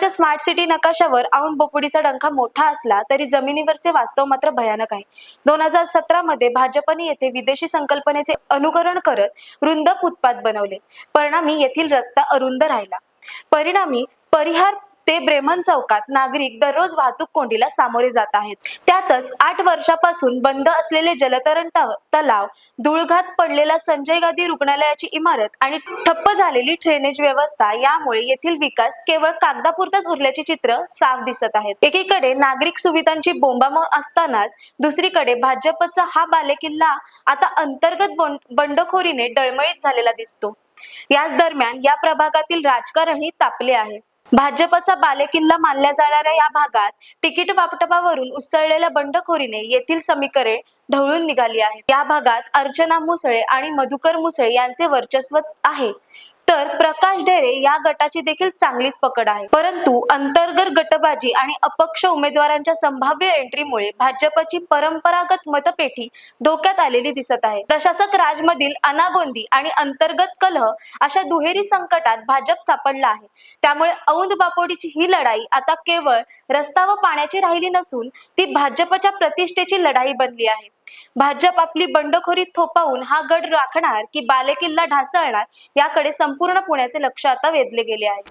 पुण्याच्या smart city नकाशावर औंध बोपुडीचा डंका मोठा असला तरी जमिनीवरचे वास्तव मात्र भयानक आहे. दोन हजार सतरा मध्ये भाजपने येथे विदेशी संकल्पनेचे अनुकरण करत रुंद फुटपाथ बनवले. परिणामी येथील रस्ता अरुंद राहिला. परिणामी परिहार ते ब्रेमन चौकात नागरिक दररोज वाहतूक कोंडीला सामोरे जात आहेत. त्यातच आठ वर्षापासून बंद असलेले जलतरण तलाव धुळघात पडलेला संजय गांधी रुग्णालयाची इमारत आणि ठप्प झालेली ड्रेनेज व्यवस्था यामुळे येथील विकास केवळ कागदापुरताच उरल्याचे चित्र साफ दिसत आहेत. एकीकडे नागरिक सुविधांची बोंबाम असतानाच दुसरीकडे भाजपचा हा बालेकिल्ला आता अंतर्गत बंडखोरीने डळमळीत झालेला दिसतो. याच दरम्यान या प्रभागातील राजकारणही तापले आहे. भाजपचा बालेकिल्ला मानल्या जाणाऱ्या या भागात तिकीट वाटपावरून उसळलेल्या बंडखोरीने येथील समीकरे ढवळून निघाली आहेत. या भागात अर्चना मुसळे आणि मधुकर मुसळे यांचे वर्चस्व आहे. तर प्रकाश ढेरे या गटाची देखील चांगलीच पकड आहे. परंतु अंतर्गत गटबाजी आणि अपक्ष उमेदवारांच्या संभाव्य एंट्रीमुळे भाजपची परंपरागत मतपेठी धोक्यात आलेली दिसत आहे. प्रशासक राजमधील अनागोंदी आणि अंतर्गत कलह अशा दुहेरी संकटात भाजप सापडला आहे. त्यामुळे औंध बापोडीची ही लढाई आता केवळ रस्ता व पाण्याची राहिली नसून ती भाजपच्या प्रतिष्ठेची लढाई बनली आहे. भाजप आपली बंडखोरी थोपावून हा गड राखणार की बालेकिल्ला ढासळणार याकडे संपूर्ण पुण्याचे लक्ष आता वेधले गेले आहे.